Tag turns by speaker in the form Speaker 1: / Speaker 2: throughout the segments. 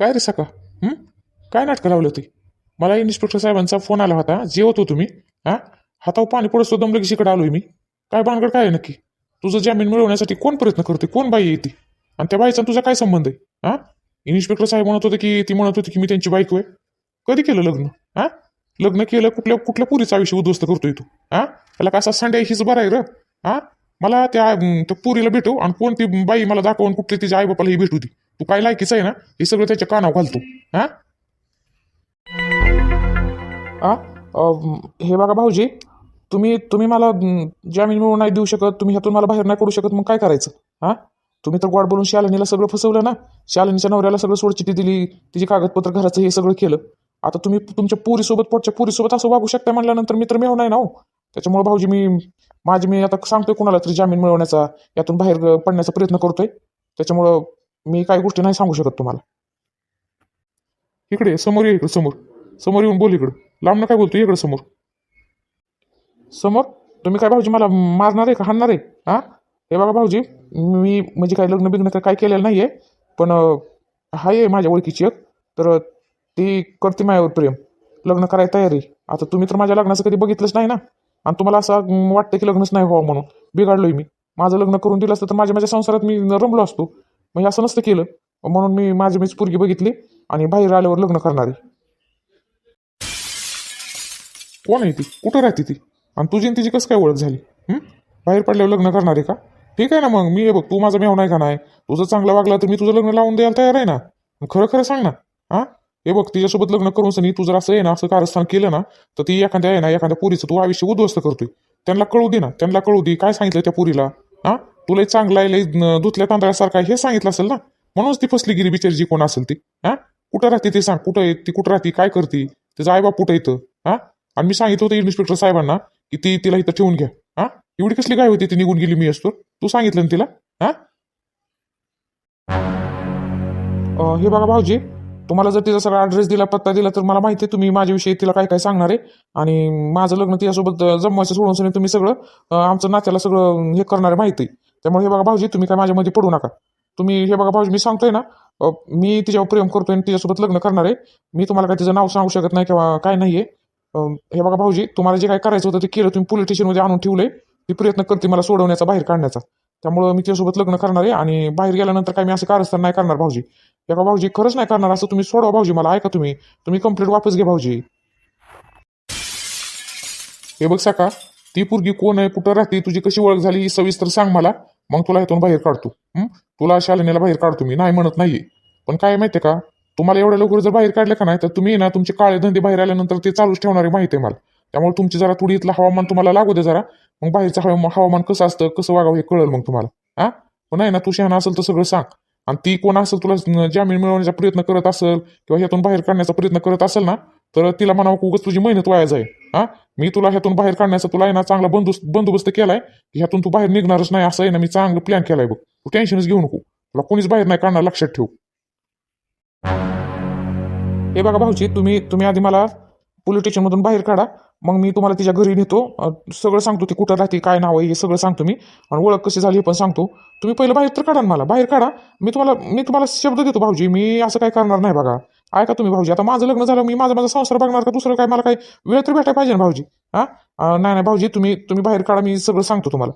Speaker 1: काय रे सका? काय नाटकं लावलं होती? मला इन्स्पेक्टर साहेबांचा फोन आला होता. जेवत होतो मी हा? हातावर पाणी पडत दमलं की इकडे आलोय मी. काय भानगड काय आहे नक्की? तुझं जामीन मिळवण्यासाठी कोण प्रयत्न करते कोण बाई येते आणि त्या बाईचा तुझा काय संबंध आहे? हां? इन्स्पेक्टर साहेब म्हणत होते की ती म्हणत होती की मी त्यांची बायको आहे. कधी केलं लग्न? हां? लग्न केलं कुठल्या कुठल्या पुरीचं आयुष्य उद्ध्वस्त करतोय तू? हां? त्याला कसा संडे हीच बरं आहे र. हा? मला त्या पुरीला भेटू आणि कोणती बाई मला दाखवून कुठली तिच्या आई बापाला ही भेटू ती तू काय लायकीच आहे ना हे सगळं त्याच्या कानावर घालतो. हा? आ अं, हे बघा भाऊजी तुम्ही तुम्ही मला अं, जामीन मिळवून नाही देऊ शकत तुम्ही ह्यातून मला बाहेर नाही करू शकत मग काय करायचं? हा? तुम्ही तर गोड बोलून शालिनीला सगळं फसवलं ना शालिनीच्या नवऱ्याला सगळं सोडचिठी दिली तिची कागदपत्र घराचं हे सगळं केलं. आता तुम्ही तुमच्या पुरीसोबत पोटच्या पुरीसोबत असं वागू शकता म्हटल्यानंतर मी तर मिळव नाही ना हो. त्याच्यामुळे भाऊजी मी माझी मी आता सांगतोय कोणाला तरी जामीन मिळवण्याचा यातून बाहेर अं, पडण्याचा प्रयत्न करतोय. त्याच्यामुळं मी काही गोष्टी नाही सांगू शकत तुम्हाला. इकडे समोर ये इकडे समोर. समोर येऊन बोल इकडं. लांबनं काय बोलतो इकडे समोर. समोर? तुम्ही काय भाऊजी मला मारणार आहे का? हाणणार आहे? हां? हे बघा भाऊजी मी म्हणजे काय लग्न बिग्न काय केलेलं नाही आहे पण आहे माझ्या ओळखीची एक. तर ती करते माझ्यावर प्रेम. लग्न करायला तयारी आता तुम्ही तर माझ्या लग्नाचं कधी बघितलंच नाही ना? आणि तुम्हाला असं वाटतं की लग्नच नाही व्हावं म्हणून. बिघडलोय मी. माझं लग्न करून दिलं असतं तर माझ्या माझ्या संसारात मी रमलो असतो. मग असं नसतं केलं. म्हणून मी माझी मीच पोरगी बघितली आणि बाहेर आल्यावर लग्न करणार. आहे कोण आहे ती? कुठं राहते ती? आणि तुझी तिची कसं काय ओळख झाली? बाहेर पडल्यावर लग्न करणार आहे का? ठीक आहे ना मग. मी हे बघ तू माझा मेव नाही का नाही? तुझं चांगलं वागला तर मी तुझं लग्न लावून द्यायला तयार आहे ना? खरं खरं सांग ना. हा? हे बघ तिच्यासोबत लग्न करून सनी तू जर असं आहे ना असं कारस्थान केलं ना तर ती एखाद्या आहे ना एखाद्या पुरीचं तू आयुष्य उद्ध्वस्त करतोय. त्यांना कळू दे ना. त्यांना कळू दे. काय सांगितलं त्या पुरीला? हा? तुला चांगला आहे लय धुतल्या तांदळासारखा आहे हे सांगितलं असेल ना? म्हणूनच ती फसली गिरी बिचारी जी कोण असेल ती? हा? कुठं राहते ते सांग कुठं आहे ती कुठं राहते काय करते? त्याचा आईबाप कुठं येतं हा? आणि मी सांगितलं होतं इन्स्पेक्टर साहेबांना की ती तिला इथं ठेवून घ्या. हा? एवढी कसली काय होती ती निघून गेली मी असतो. तू सांगितलं ना तिला? हा? हे बघा भाऊजी तुम्हाला जर तिचा सगळा ॲड्रेस दिला पत्ता दिला तर मला माहिती आहे तुम्ही माझ्याविषयी तिला काय काय सांगणार आहे. आणि माझं लग्न तिच्यासोबत जमवायचं सोडून सोडून तुम्ही सगळं आमचं नात्याला सगळं हे करणार आहे माहिती आहे. त्यामुळे हे बघा भाऊजी तुम्ही काय माझ्यामध्ये पडू नका. तुम्ही हे बघा भाऊजी मी सांगतोय ना मी तिच्यावर प्रेम करतोय आणि तिच्यासोबत लग्न करणार आहे. मी तुम्हाला काय तिचं नाव सांगू शकत नाही किंवा काय नाही आहे हे बघा भाऊजी तुम्हाला जे काय करायचं होतं ते केलं तुम्ही पोलीस स्टेशनमध्ये आणून ठेवलंय. ती प्रयत्न करते मला सोडवण्याचा बाहेर काढण्याचा. त्यामुळं मी तिच्यासोबत लग्न करणार आहे आणि बाहेर गेल्यानंतर काय मी असं कारस्थान नाही करणार भाऊजी. हे बघा भाऊजी खरंच नाही करणार असं तुम्ही सोडवा भाऊजी मला ऐका तुम्ही. तुम्ही कंप्लेंट वापस घ्या भाऊजी. हे बघ सका ती पोरगी कोण आहे कुठं राहते तुझी कशी ओळख झाली ही सविस्तर सांग मला. मग तुला इथून बाहेर काढतो. तुला शालिनीला बाहेर काढतो मी. नाही म्हणत नाहीये. पण काय आहे माहितीये का? तुम्हाला एवढ्या लवकर जर बाहेर काढलं का नाही तर तुम्ही ना तुमचे काळे धंदे बाहेर आल्यानंतर ते चालूच ठेवणारे माहिती आहे मला. त्यामुळे तुमची जरा थोडी इथलं हवामान तुम्हाला लागू दे जरा. मग बाहेरचं हवामान हवामान कसं असतं कसं वागावं हे कळेल मग तुम्हाला. हा? पण नाही ना तू शहाणा असेल तर सगळं सांग. आणि ती कोण असेल तुला जामीन मिळवण्याचा प्रयत्न करत असेल किंवा ह्यातून बाहेर काढण्याचा प्रयत्न करत असेल ना तर तिला म्हणावं उगच तुझी मेहनत वाया आहे हा? मी तुला ह्यातून बाहेर काढण्याचा तुला आहे ना चांगला बंदोबस्त बंदोबस्त केलाय की ह्यातून तू बाहेर निघणारच नाही. असं आहे ना मी चांगलं प्लॅन केलाय बघ. तू टेन्शनच घेऊ नको. तुला कोणीच बाहेर नाही काढणार लक्षात ठेव. हे बघा भाऊजी तुम्ही तुम्ही आधी मला पोलीस स्टेशनमधून बाहेर काढा. मग मी तुम्हाला तिच्या घरी नेतो. सगळं सांगतो ती कुठं राहते काय नाव आहे हे सगळं सांगतो मी. आणि ओळख कशी झाली हे पण सांगतो. तुम्ही पहिलं बाहेर तर काढा मला. बाहेर काढा. मी तुम्हाला मी तुम्हाला शब्द देतो भाऊजी. मी असं काय करणार नाही बघा. ऐका तुम्ही भाऊजी? आता माझं लग्न झालं मी माझा माझा संसार बघणार का? दुसरं काय? मला काय वेळ तर भेटायला पाहिजे ना भाऊजी? हा? नाही नाही भाऊजी तुम्ही तुम्ही बाहेर काढा मी सगळं सांगतो तुम्हाला.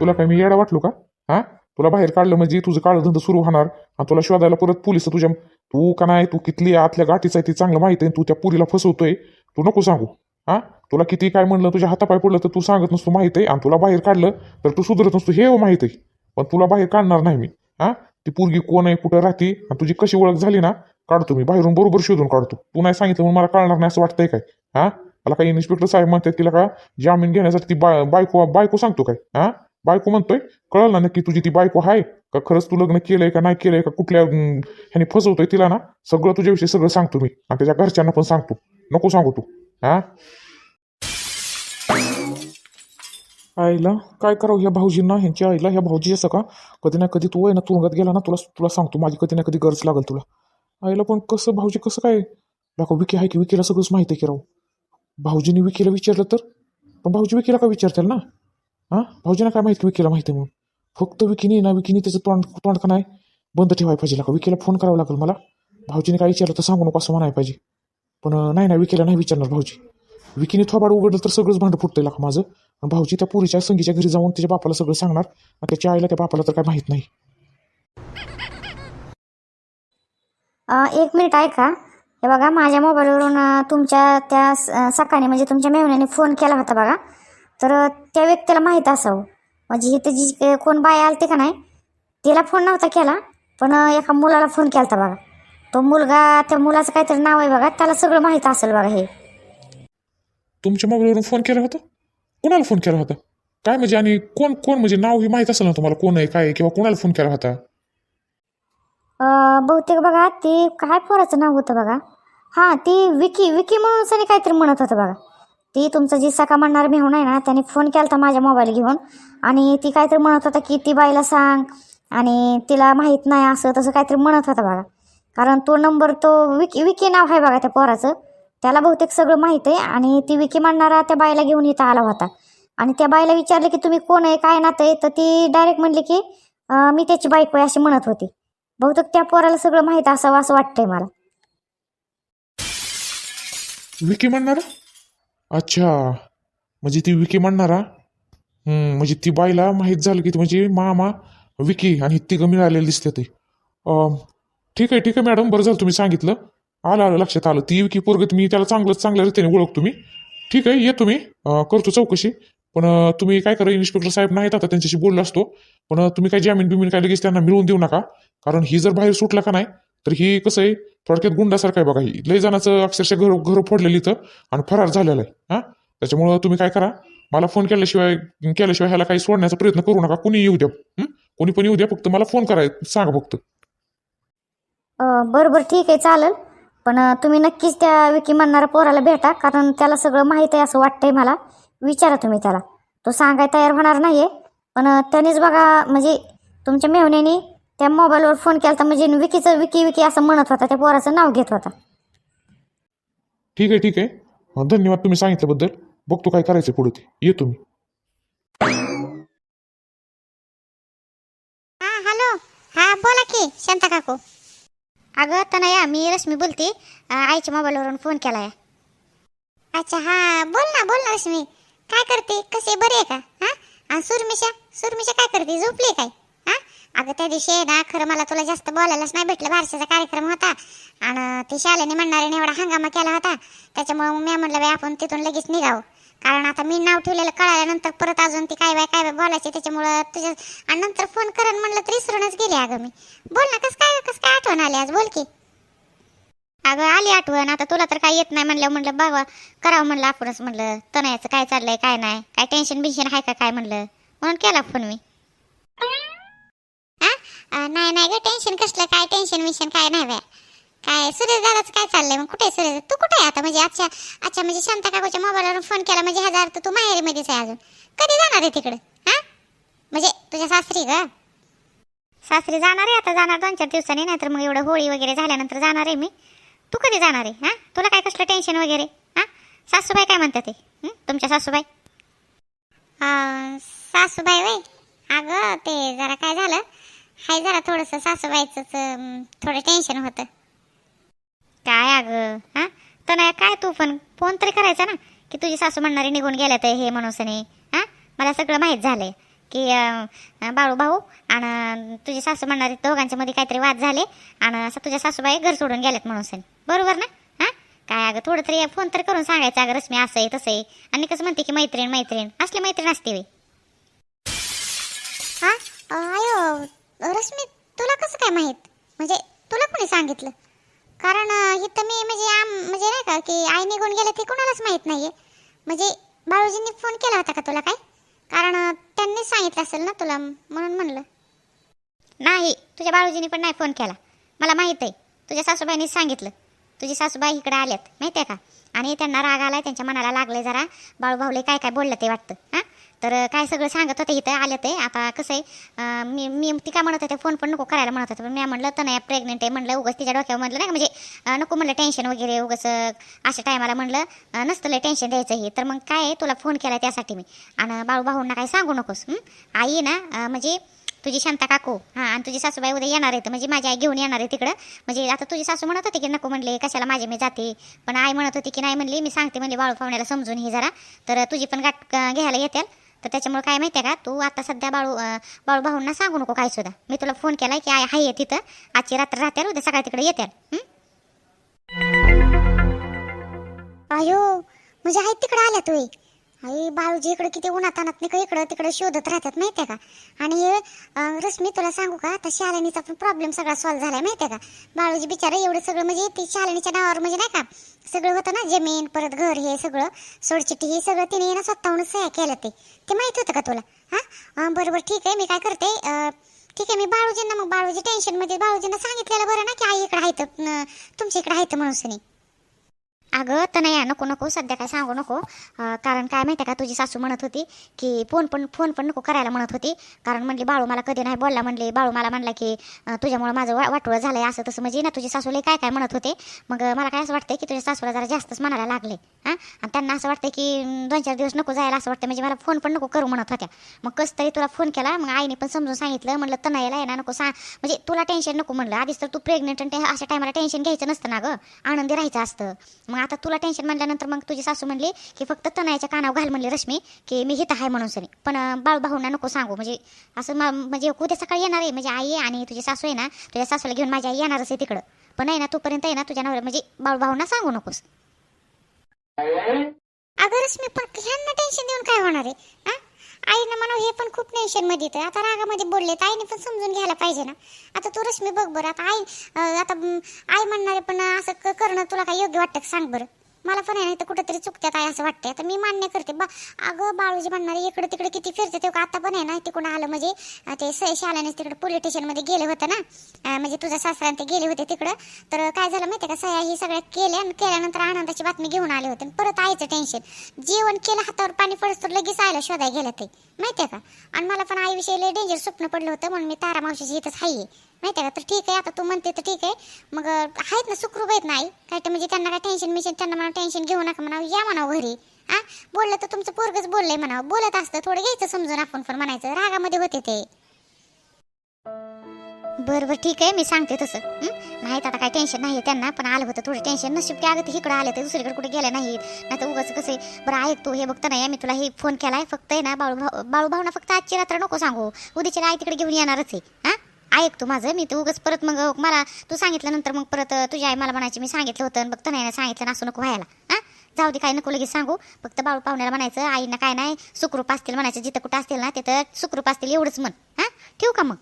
Speaker 1: तुला काय मी येडा वाटलो का? हा? तुला बाहेर काढलं म्हणजे तुझं काळ धंदा सुरू होणार आणि तुला शोधायला परत पोलीस तुझ्या तू का नाही? तू कितली आतल्या गाठीचा आहे ती चांगलं माहिती आहे तू त्या पुरीला फसवतोय. तू नको सांगू. हा? तुला किती काय म्हणलं तुझ्या हातापाय पडलं तर तू सांगत नसतो माहिती आहे. आणि तुला बाहेर काढलं तर तू सुधरत नसतो हे माहीत आहे. पण तुला बाहेर काढणार नाही मी. हा? ती पोरगी कोण आहे कुठं राहते आणि तुझी कशी ओळख झाली ना काढतो मी बाहेरून बरोबर शोधून काढतो. तू नाही सांगितलं म्हणून मला कळणार नाही असं वाटतंय काय? हा? मला काही इन्स्पेक्टर साहेब म्हणतात तिला का जामीन घेण्यासाठी ती बायको बायको सांगतो काय? हा? बायको म्हणतोय कळलं ना नक्की तुझी ती बायको आहे? का खरंच तू लग्न केलंय का नाही केलंय? का कुठल्या ह्याने फसवतोय तिला ना? सगळं तुझ्याविषयी सगळं सांगतो मी आणि त्याच्या घरच्यांना पण सांगतो. नको सांगू तू हा? आईला काय करावं? ह्या भाऊजींना ह्यांच्या आईला ह्या भाऊजी असं का? कधी ना कधी तू आहे ना तुरुंगात गेला ना तुला तुला सांगतो माझी कधी ना कधी गरज लागेल तुला. आईला पण कसं भाऊजी कसं काय? दाखव विकी आहे की विकीला सगळंच माहिती आहे की राव. भाऊजीने विकीला विचारलं तर? पण भाऊजी विकीला का विचारतील ना? हां? भाऊजींना काय माहिती विकीला माहिती आहे म्हणून? फक्त विकीने ना विकीने त्याचं तोंड तोंड का नाही बंद ठेवायला पाहिजे. का विकीला फोन करावा लागेल मला. भाऊजीने काय विचारलं तर सांगू नको असं म्हणायला पाहिजे. पण नाही नाही विकीला नाही विचारणार भाऊजी. विकीने थोबाड उघडलं तर सगळंच भांडं फुटतं का माझं. भाऊजी त्या पुरीच्या संगीच्या घरी जाऊन त्याच्या बापाला सगळं सांगणार आणि त्याच्या आईला त्या बापाला तर काय माहीत नाही.
Speaker 2: एक मिनिट ऐका. हे बघा माझ्या मोबाईलवरून तुमच्या त्या सकाळी म्हणजे तुमच्या मेवण्याने फोन केला होता बघा. तर त्या व्यक्तीला माहीत असावं. म्हणजे इथे जी अ, कोण बाय आलते का नाही तिला फोन नव्हता केला पण एका मुलाला फोन केला होता बघा. तो मुलगा त्या मुलाचं काहीतरी नाव आहे बघा त्याला सगळं माहीत असेल बघा हे.
Speaker 1: तुमच्या मोबाईलवरून फोन केला होता? कोणाला फोन केला होता? काय म्हणजे आणि कोण कोण म्हणजे नाव ही माहीत असेल ना तुम्हाला? कोण आहे काय आहे किंवा कोणाला फोन केला होता?
Speaker 2: बहुतेक बघा ती काय पोराचं नाव होतं बघा? हां ती विकी विकी म्हणून सनी काहीतरी म्हणत होतं बघा. ती तुमचं जी सका म्हणणार मेहून आहे ना त्याने फोन केला होता माझ्या मोबाईल घेऊन. आणि ती काहीतरी म्हणत होता की ती बाईला सांग. आणि तिला माहीत नाही असं तसं काहीतरी म्हणत होता बघा. कारण तो नंबर तो विकी विकी नाव आहे बघा त्या पोराचं. त्याला बहुतेक सगळं माहीत आहे आणि ती विकी म्हणणारा त्या बाईला घेऊन इथं आला होता. आणि त्या बाईला विचारलं की तुम्ही कोण आहे? काय नातं आहे? तर ती डायरेक्ट म्हणली की मी त्याची बायको आहे अशी म्हणत होती. बहुतेक त्या पोराला सगळं माहीत असावं असं वाटतंय मला.
Speaker 1: विकी म्हणणारा अच्छा. म्हणजे ती विकी म्हणणारा म्हणजे ती बाईला माहीत झालं की म्हणजे मामा विकी आणि तिघं मिळालेलं दिसते ते. ठीक आहे ठीक आहे मॅडम बरं झालं तुम्ही सांगितलं. आलं आलं लक्षात आलं ती की पोरगत मी त्याला चांगलं चांगल्या रीतीने ओळखतो मी. ठीक आहे ये तुम्ही. करतो चौकशी. पण तुम्ही काय करा इन्स्पेक्टर साहेब नाहीत आता त्यांच्याशी बोललो असतो. पण तुम्ही काय जामीन बिमीन काय लगेच त्यांना मिळवून देऊ नका. कारण ही जर बाहेर सुटला का नाही तर ही कसं आहे थोडक्यात गुंडासारखं आहे बघा ही. लय जणाचं अक्षरशः घर घरं फोडलेलं इथं आणि फरार झालेलं आहे हां? त्याच्यामुळं तुम्ही काय करा मला फोन केल्याशिवाय केल्याशिवाय ह्याला काही सोडण्याचा प्रयत्न करू नका. कुणी येऊ द्या कोणी पण येऊ द्या फक्त मला फोन कराय सांगा फक्त.
Speaker 2: बरोबर ठीक आहे चालेल. पण तुम्ही नक्कीच त्या विकी म्हणणाऱ्या पोराला भेटा कारण त्याला सगळं माहीत आहे असं वाटतंय मला. विचारा तुम्ही त्याला. तो सांगाय तयार होणार नाही आहे पण त्यानेच बघा म्हणजे तुमच्या मेहण्याने त्या मोबाईलवर फोन केला होता म्हणजे विकीचं विकी विकी असं म्हणत होता त्या पोराचं नाव घेत होता.
Speaker 1: ठीक आहे ठीक आहे. धन्यवाद तुम्ही सांगितल्याबद्दल. बघतो काय करायचं पुढे ते. ये तुम्ही.
Speaker 3: हा हॅलो. हा बोला की शांता काकू. अगं तनया मी रश्मी बोलते. आईच्या मोबाईलवरून फोन केला आहे अच्छा हा बोल ना बोल ना रश्मी. काय करते? कसे बरे आहे का? हा? आणि सुरमिशा? सुरमिशा काय करते? झोपली काय? हा? अगं त्या दिवशी आहे ना खरं मला तुला जास्त बोलायलाच नाही भेटलं. बारशाचा कार्यक्रम होता. आणि ते शालेने म्हणणाऱ्याने एवढा हंगामा केला होता. त्याच्यामुळे मग मी म्हणलं बाई आपण तिथून लगेच निघावं. कारण आता मी नाव ठेवलेलं कळाल्यानंतर परत अजून ती काय बाय काय बाय बोलायचे त्याच्यामुळं तुझ्या आणि नंतर फोन करण म्हणलं तर विसरूनच गेले अगं मी. बोल ना कसं काय कसं काय आठवण आली आज? बोल की. अगं आली आठवण आता तुला तर काय येत नाही म्हणलं म्हणलं बाबा करावं म्हणलं आपणच म्हणलं तनयाचं काय चाललंय काय नाही काय टेन्शन बिन्शन आहे का काय म्हणलं? म्हणून केला फोन मी. नाही नाही ग टेन्शन कसलं काय टेन्शन विशन काय नाही बाय. काय सुरेश दादाच काय चाललंय? मग कुठे आहे सुरेश? तू कुठे आहे आता? म्हणजे अच्छा अच्छा म्हणजे शांता काकूच्या मोबाईलवरून फोन केला. म्हणजे हजार तर तू माहेरीमध्येच आहे अजून. कधी जाणार आहे तिकडं? हा? म्हणजे तुझ्या सासरी ग? सासरी जाणार आहे आता. जाणार दोन चार दिवसांनी. नाहीतर मग एवढं होळी वगैरे झाल्यानंतर जाणार आहे मी. तू कधी जाणार आहे? हा? तुला काय कसलं टेन्शन वगैरे? हा? सासूबाई काय म्हणतात ते? हं? तुमच्या सासूबाई? अं, सासूबाई वय अगं ते जरा काय झालं? हाय जरा थोडंसं सासूबाईचंच अं, थोडं टेन्शन होतं. काय अगं? हा? तर नाही काय तू पण? फोन तरी करायचा ना? की तुझी सासू म्हणणारी निघून गेल्यात हे म्हणून सनी. हा? मला सगळं माहीत झालंय. की बाळू भाऊ आणि तुझी सासू म्हणणारी दोघांच्या मध्ये काहीतरी वाद झाले आणि असं तुझ्या सासूबाई घर सोडून गेल्यात म्हणून बरोबर ना? हा? काय अगं थोडं तरी फोन तरी करून सांगायचं. अगं रश्मी असं आहे तसं आहे. आणि कसं म्हणते की मैत्रीण मैत्रीण. असली मैत्रीण असते वे हा? अयो रश्मी तुला कसं काय माहीत? म्हणजे तुला कोणी सांगितलं? कारण हे इथं मी म्हणजे आम म्हणजे नाही का की आई निघून गेले ते कोणालाच माहीत नाहीये. म्हणजे बाळूजींनी फोन केला होता का तुला काय? कारण त्यांनी त्यांनीच सांगितलं असेल ना तुला म्हणून म्हणलं. नाही तुझ्या बाळूजींनी पण नाही फोन केला. मला माहीत आहे तुझ्या सासूबाईंनीच सांगितलं. तुझी सासूबाई इकडे आल्यात माहिती आहे का? आणि त्यांना राग आलाय त्यांच्या मनाला लागले जरा. बाळूभाऊले काय काय बोललं ते वाटतं हां? तर काय सगळं सांगत होते इथं आले ते. आता कसं आहे मी मी ती काय म्हणत होते फोन पण नको करायला म्हणत होते. पण मी म्हणलं तर नाही प्रेग्नेंट आहे म्हणलं उगस तिच्या डोक्यावर म्हणलं नाही म्हणजे नको म्हणलं टेन्शन वगैरे उगस अशा टायमाला म्हणलं नसतं लय टेन्शन द्यायचं हे. तर मग काय आहे, तुला फोन केला त्यासाठी मी. आणि बाळू भाऊंना काय सांगू नकोस आई आहे ना म्हणजे तुझी शांता काकू हां आणि तुझी सासूबाई उद्या येणार आहेत म्हणजे माझी आई घेऊन येणार आहे तिकडं. म्हणजे आता तुझी सासू म्हणत होती की नको म्हणले कशाला माझे मी जाते. पण आई म्हणत होती की नाही म्हणली मी सांगते म्हणले बाळू पाहुण्याला समजून ही जरा. तर तुझी पण गाठ घ्यायला येतील तर त्याच्यामुळे काय माहिती आहे का तू आता सध्या बाळू बाळू भाऊंना सांगू नको काय सुद्धा. मी तुला फोन केलाय की आई आहे तिथं. आजची रात्र राहत्याल उद्या सकाळी तिकडे येत्याल. अयो म्हणजे आहे तिकडे आल्या तू आई बाळूजी इकडे किती उन्हात आणत नाही का इकडं तिकडे शोधत राहतात माहितीये का? आणि रश्मी तुला सांगू का? आता शालिनीचा पण प्रॉब्लेम सगळा सॉल्व्ह झालाय माहितीये का? बाळूजी बिचारे एवढं सगळं म्हणजे ती शालिनीच्या नावावर म्हणजे नाही का सगळं होतं ना जमीन परत घर हे सगळं सोडचिट्टी हे सगळं तिने ना स्वतःहून सह्या केलं ते. ते माहीत होतं का तुला? हां? बरोबर ठीक आहे मी काय करते ठीक आहे मी बाळूजींना मग बाळूजी टेन्शनमध्ये बाळूजींना सांगितलेलं बरं ना की आई इकडे आहेत तुमच्या इकडे आहेत म्हणून अगं तनया नको नको सध्या काय सांगू नको. अं, कारण काय माहिती आहे का तुझी सासू म्हणत होती की फोन पण फोन पण नको करायला म्हणत होती. कारण म्हणली बाळू मला कधी नाही बोलला म्हणले. बाळू मला म्हणला की अं, माझं वा वाटोळं झालंय असं तसं. म्हणजे ना तुझी सासूला काय काय म्हणत होते. मग अं, मला काय असं वाटतंय की तुझ्या सासूला जरा जास्तच म्हणायला लागले. हां? आणि त्यांना असं वाटतं की अं, दोन चार दिवस नको जायला असं वाटतं म्हणजे मला फोन पण नको करू म्हणत होत्या. मग कसं तरी तुला फोन केला. मग आईने पण समजून सांगितलं. म्हणलं तनयाला आहे ना नको सांग. म्हणजे तुला टेन्शन नको म्हणलं. आधीच तर तू प्रेग्नेंट आणि अशा टायमाला टेन्शन घ्यायचं नसतं ना गं. आनंदी राहायचं असतं. मग आता तुला टेन्शन म्हणल्यानंतर मग तुझी सासू म्हणली की फक्त तनयाच्या कानावर घाल म्हणली रश्मी की मी हित आहे म्हणून सनी. पण बाळ भाऊंना नको सांगू. म्हणजे असं म्हणजे उद्या सकाळी येणार आहे. म्हणजे आई आणि तुझी सासू आहे ना तुझ्या सासूला घेऊन माझी आई येणारच आहे तिकडं. पण आहे ना तोपर्यंत आहे ना तुझ्या नवऱ्या म्हणजे बाळ भाऊंना सांगू नकोस. अगं रश्मी पण ह्यांना टेन्शन देऊन काय होणार आहे? हा आईनं म्हणू हे पण खूप टेन्शनमध्ये येतं. आता रागामध्ये बोलले तर आईने पण समजून घ्यायला पाहिजे ना. आता तू रश्मी बघ बरं. आता आई आता आई म्हणणारे पण असं क- करणं तुला काय योग्य वाटतं का? सांग बरं. मला पण आहे नाही तर कुठेतरी चुकत्यात आहे असं वाटतंय. तर मी मान्य करते. बा अगं बाळूजी म्हणणारे इकडे तिकडे किती फिरते ते आता पण आहे ना तिकडून आलं म्हणजे ते सय शाळेने तिकडे पोलीस स्टेशनमध्ये गेले होते ना. म्हणजे तुझ्या सासरा ते गेले होते तिकडं. तर काय झालं माहिती का? सया ही सगळ्या केल्या आणि केल्यानंतर आनंदाची बातमी घेऊन आले होते. परत आईचं टेन्शन जेवण केलं हातावर पाणी पडत तर लगेच आयला शोधाय गेलं ते. माहितीये का? आणि मला पण आईविषयी लय डेंजर स्वप्न पडलं होतं म्हणून मी तारा मावशीची इथंच हाय. माहितीये का? तर ठीक आहे आता तू म्हणते तर ठीक आहे. मग आहेत ना सुखरूप आहेत ना आई? काय तर म्हणजे त्यांना काय टेन्शन मिशन त्यांना म्हणा टेन्शन घेऊ नका म्हणा या म्हणावं घरी. हा बोललं तर तुमचं पोरगच बोललंय म्हणावं. बोलत असतं थोडं घ्यायचं समजून आपण पण म्हणायचं. रागामध्ये होते ते. बरं बरं ठीक आहे मी सांगते तसं. हं? नाहीत आता काय टेन्शन नाही त्यांना पण आलं होतं थोडं टेन्शन नशीब की अगं ते इकडं आले ते दुसरीकडे कुठे गेले नाहीत. नाही तर उगाच कसं आहे, बरं आहे तू हे बघता नाही मी तुला हे फोन केलाय फक्त आहे ना बाळू भाऊ बाळू भाऊना फक्त आजची रात्र नको सांगू. उद्याची आई तिकडे घेऊन येणारच आहे. हा ऐक तू माझं. मी ते उगाच परत मग मला तू सांगितल्यानंतर मग परत तुझी आई मला म्हणायची मी सांगितलं होतं बघता नाही सांगितलं ना असं नको व्हायला. हा? जाऊ दे काय नको लगेच सांगू. फक्त बाळू पाहुण्याला म्हणायचं आईना काय नाही सुखरूप असतील म्हणायचं जिथं कुठं असतील ना तिथं सुखरूप असतील एवढंच म्हण. हा? ठेवू का मग?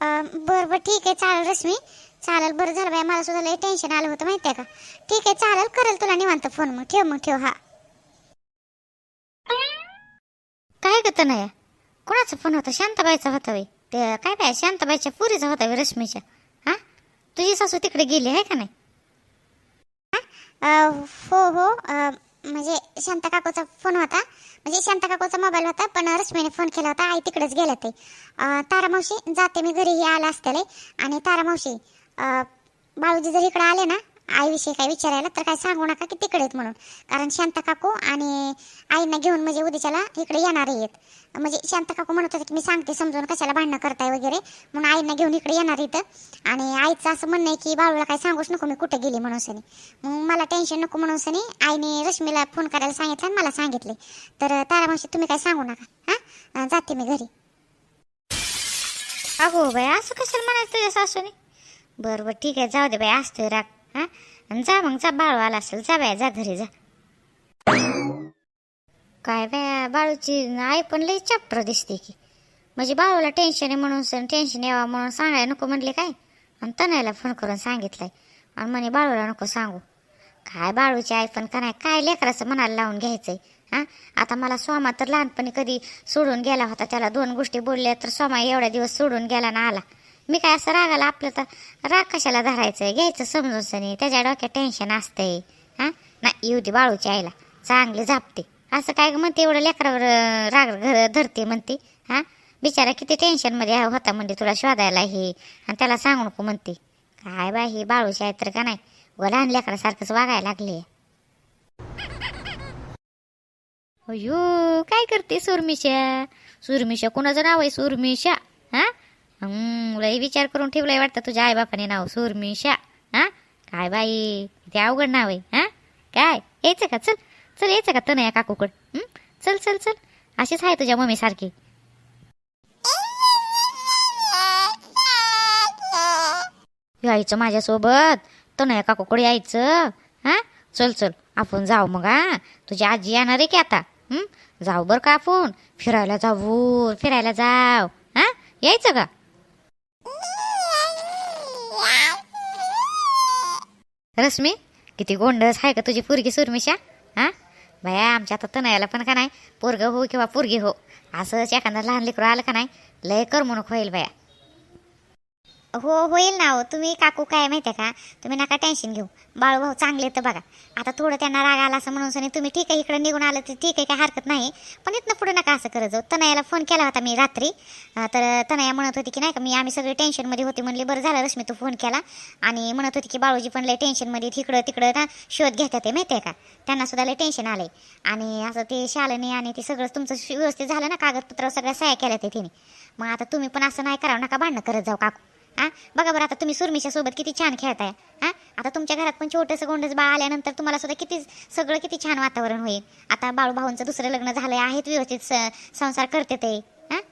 Speaker 3: बरं बरं ठीक आहे चालेल रश्मी. चालेल बरं झालं बाय मला सुद्धा लय टेन्शन आलं होतं माहिती आहे का? ठीक आहे चालेल करेल तुला निवांत फोन मग. ठेव मग ठेव हा. काय गत नाही कोणाचा फोन होता? शांताबाईचा होता बाई. ते काय बाय शांताबाईच्या पुरीचा होता रश्मीच्या हा? तुझी सासू तिकडे गेली आहे का नाही? हो? हो म्हणजे शांता काकूचा फोन होता. म्हणजे शांता काकूचा मोबाईल होता पण रश्मीने फोन केला होता. आई तिकडेच गेल्या ते तारा मावशी जाते मी घरीही आला असतेले. आणि तारा मावशी बाळूजी जर इकडे आले ना आईविषयी काय विचारायला तर काय सांगू नका की तिकडे आहेत म्हणून. कारण शांता काकू आणि आईना घेऊन म्हणजे उद्याच्याला इकडे येणार आहेत. म्हणजे शांता काकू म्हणत होते की मी सांगते समजून कशाला भांडणं करताय वगैरे. म्हणून आईना घेऊन इकडे येणार इथं आणि आईचं असं म्हणणं आहे की बाळूला काय सांगूच नको मी कुठे गेली म्हणून सनी. मग मला टेन्शन नको म्हणून सनी आईने रश्मीला फोन करायला सांगितलं आणि मला सांगितले. तर तारा मावशी तुम्ही काय सांगू नका. हां? जाते मी घरी. अगो बाई असं कशाला म्हणायचं तुझ्या सासूने? बरं बरं ठीक आहे. जाऊ दे बाई असतोय राग. हा? आणि जा मग जा बाळू आला असेल जा बाय जा घरी जा. काय बाय बाळूची आई पण लई चॅप्टर दिसते की. म्हणजे बाळूला टेन्शन आहे म्हणून टेन्शन यावं म्हणून सांगायला नको म्हणले काय? आणि तनयला फोन करून सांगितलंय. आणि म्हणे बाळूला नको सांगू. काय बाळूची आई पण का नाही काय लेकराचं मनाला लावून घ्यायचंय? हा? आता मला सोमा तर लहानपणी कधी सोडून गेला होता त्याला दोन गोष्टी बोलल्या तर सोमा एवढ्या दिवस सोडून गेला ना आला. मी काय असं रागाला आपलं तर राग कशाला धरायचं? घ्यायचं समजून सनी. त्याच्या डोक्यात टेन्शन असतंय. हां? नाही येऊ दे बाळूची आईला. चांगली झापते असं काय म्हणते? एवढं लेकरावर राग घर धरते म्हणते. हां? बिचारा किती टेन्शनमध्ये होता म्हणजे तुला शोधायला हे. आणि त्याला सांगू नको म्हणते. काय बा ही बाळूची आई तर का नाही? व लहान लेकरासारखंच वागायला लागले अयो काय करते सुरमिशा?
Speaker 4: सुरमिशा कुणाचं नाव आहे? सुरमिशा? हा? लय विचार करून ठेवलाय वाटतं तुझ्या आईबापाने नाव सुरमिशा. हा? काय बाई ते अवघड नाव आहे हा? काय? यायचं का? चल चल यायचं का तनया काकूकड? चल चल चल. अशीच आहे तुझ्या मम्मी सारखी यायचं माझ्यासोबत. तनया काकूकड यायचं. हा? चल चल आपण जाऊ मग हा? तुझी आजी येणार आहे की आता? जाऊ बरं का आपण? फिरायला जाऊ फिरायला जाऊ. हा? यायचं का? रश्मी किती गोंडस आहे का तुझी पोरगी सुरमिशा? हा? बाया आमच्या आता तनयाला पण का नाही? पोरग हो किंवा पोरगी हो? असंच एखादा लहान लेकरू आलं का नाही? लय करमणूक होईल बाया.
Speaker 3: हो होईल ना हो. तुम्ही काकू काय माहिती आहे का? तुम्ही नका टेन्शन घेऊ. बाळू भाऊ चांगले तर बघा. आता थोडं त्यांना राग आला असं म्हणून सनी तुम्ही ठीक आहे इकडे निघून आलं तर ठीक आहे काय हरकत नाही. पण इथनं पुढे नका असं करत जाऊ. तनयाला फोन केला होता मी रात्री. तर तनया म्हणत होती की नाही का मी आम्ही सगळे टेन्शनमध्ये होते. म्हणले बरं झालं रश्मी तू फोन केला. आणि म्हणत होती की बाळूजी पण लय टेन्शनमध्ये तिकडं तिकडं ना शोध घेतात ते माहिती आहे का? त्यांना सुद्धा लय टेन्शन आलं आणि असं ते शालनी आणि ते सगळं तुमचं व्यवस्थित झालं ना कागदपत्र सगळ्या सह्या केल्या ते तिने. मग आता तुम्ही पण असं नाही करावं नका भांडणं करत जाऊ काकू. हां? बघा बरं आता तुम्ही सुरमिशासोबत किती छान खेळताय. हां? आता तुमच्या घरात पण छोटंसं गोंडस बाळ आल्यानंतर तुम्हाला सुद्धा किती सगळं किती छान वातावरण होईल. आता बाळू भाऊंचं दुसरं लग्न झालंय आहेत व्यवस्थित स- संसार करते ते. हां?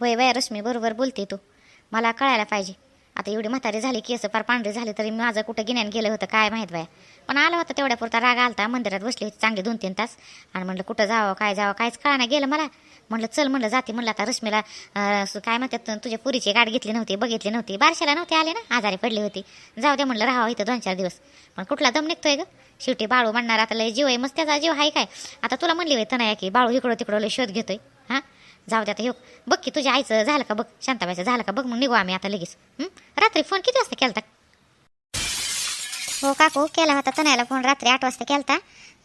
Speaker 4: होय वय रश्मी बरोबर बोलते तू. मला कळायला पाहिजे. आता एवढी म्हातारी झाली की असं फार पांढरी झाली तरी माझं कुठं गिन्यान गेलं होतं काय माहीत बाया पण आलं होतं तेवढ्या पुरता राग आलता मंदिरात बसली होती चांगली दोन तीन तास. आणि म्हणलं कुठं जावं काय जावं काहीच कळा नाही गेलं मला. म्हणलं चल म्हणलं जाते. म्हणलं आता रश्मीला काय म्हणतात तुझ्या पुरीची गाठ घेतली नव्हती बघितली नव्हती. बारशाला नव्हती आले ना? आजारी पडली होती. जाऊ दे म्हणलं राहावं इथं दोन चार दिवस. पण कुठला दम निघतोय ग? शेवटी बाळू म्हणणार आता लय जीव आहे मस्त त्याचा जीव आहे काय? आता तुला म्हणली होय तनया की बाळू इकडं तिकडं लय शोध घेतोय. जाऊ दे आता येऊ बघ की तुझ्या आईचं झालं का बघ शांताबाईचं झालं का बघ मग निघू आम्ही आता लगेच. रात्री फोन किती वाजता केलता?
Speaker 3: हो काकू केला होता. तनयाला फोन रात्री आठ वाजता केलता.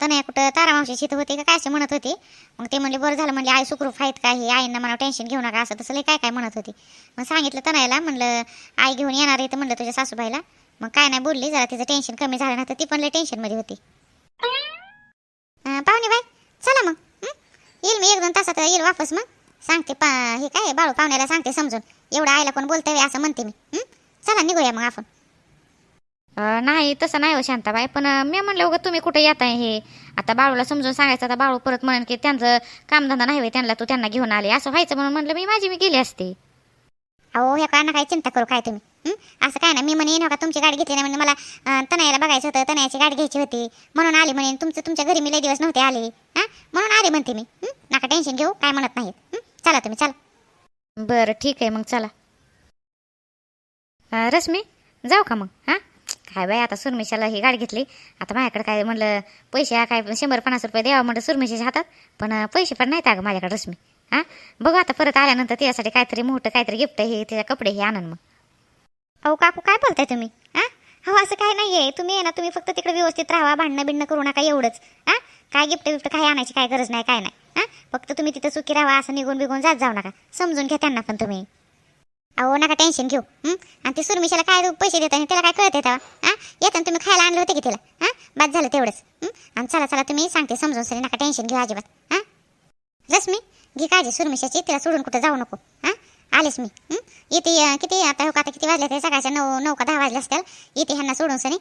Speaker 3: तनया कुठं तारामावशी इथं होते का काय असं म्हणत होती? मग ते म्हणले बरं झालं म्हणले आई सुखरूप आहेत का हे? आईंना मला टेन्शन घेऊ नका असं तसं लई काय काय म्हणत होती. मग सांगितलं तनयाला म्हणलं आई घेऊन येणार आहे तर म्हणलं तुझ्या सासूबाईला. मग काय नाही बोलली जरा तिचं टेन्शन कमी झालं ना तर ती पण लय टेन्शनमध्ये होती. पाहुणे बाय चला मग. येईल मी एक दोन तासात येईल वापस मग. सांगते पा हे काय बाळू पाहुण्याला सांगते समजून. एवढं आईला कोण बोलतंय असं म्हणते मी. हं? चला निघूया मग आपण.
Speaker 4: अं, नाही तसं नाही हो शांताबाई पण अं, मी म्हणलं उगा तुम्ही कुठे येत आहे हे? आता बाळूला समजून सांगायचं आता बाळू परत म्हणेन की त्यांचं कामधंदा नाही होय त्यांना तू त्यांना घेऊन आले. असं व्हायचं म्हणून म्हणलं मी माझी मी गेली असते.
Speaker 3: अहो ह्या काय ना काय चिंता करू काय तुम्ही? हं? असं काय ना मी म्हणे नका तुमची गाडी घेतली नाही. म्हणजे मला अं, तनयाला बघायचं होतं तनयाची गाडी घ्यायची होती. म्हणून आले म्हणे तुमचं तुमच्या घरी मी लय दिवस नव्हते आले. हां? म्हणून आले म्हणते मी. हं? नका टेन्शन घेऊ काय म्हणत नाहीत. हं? चला तुम्ही चला.
Speaker 4: बरं ठीक आहे मग चला. अं, रश्मी जाऊ का मग? हां? काय बाई आता सुरमिशाला ही गाडी घेतली. आता माझ्याकडे काय म्हणलं पैसे काय शंभर पन्नास रुपये द्यावा म्हणलं सुरमिशाच्या हातात. पण अं, पैसे पण नाहीत अगं माझ्याकडे रश्मी. हां? बघू आता परत आल्यानंतर तिच्यासाठी काहीतरी मोठं काहीतरी गिफ्ट हे तिच्या कपडे हे आणन मग.
Speaker 3: अहो काकू काय बोलताय तुम्ही? हां? हो असं काय नाही आहे तुम्ही आहे ना तुम्ही फक्त तिकडे व्यवस्थित राहा भांडणं बिंडणं करू नका एवढंच. हां? काय गिफ्ट बिफ्ट काय आणायची काय गरज नाही काय नाही. हां? फक्त तुम्ही तिथं सुखी राहा असं निघून बिघून जात जाऊ नका. समजून घ्या त्यांना पण तुम्ही. अहो नका टेन्शन घेऊ. आणि ते सुरमिशाला काय पैसे देत आणि त्याला काय कळत येतं? हां? येताना तुम्ही खायला आणलं होतं की तिला? हां? बाद झालं तेवढंच. आणि चला चला तुम्ही सांगते समजून सरी नका टेन्शन घेऊ अजिबात. हां? रश्मी घे काळजी. सुरमिशाची तिला सोडून कुठं जाऊ नको. हां? आलेच मी. इथे येते किती आता हो का आता किती वाजले ते सकाळच्या नऊ नऊ का दहा वाजले असतील. येते ह्यांना सोडून सनी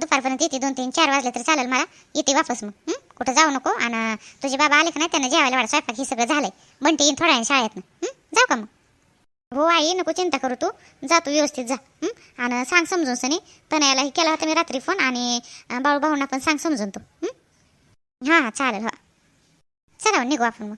Speaker 3: दुपारपर्यंत येते दोन तीन चार वाजले तरी चालेल मला. येते वापस मग. कुठं जाऊ नको. आणि तुझे बाबा आले का नाही त्यांना जेवायला वाढ स्वयंपाक हे सगळं झालंय. म्हणते येईन थोड्या शाळेत शाळेतनं. जाऊ का मग? हो आई नको चिंता करू तू. जा तू व्यवस्थित जा. आणि सांग समजून सनी. तनयाला हे केला होता मी रात्री फोन आणि अं, बाळू भाऊंना पण सांग समजून तू. हां हां चालेल हो. चला मग निघू आपण मग.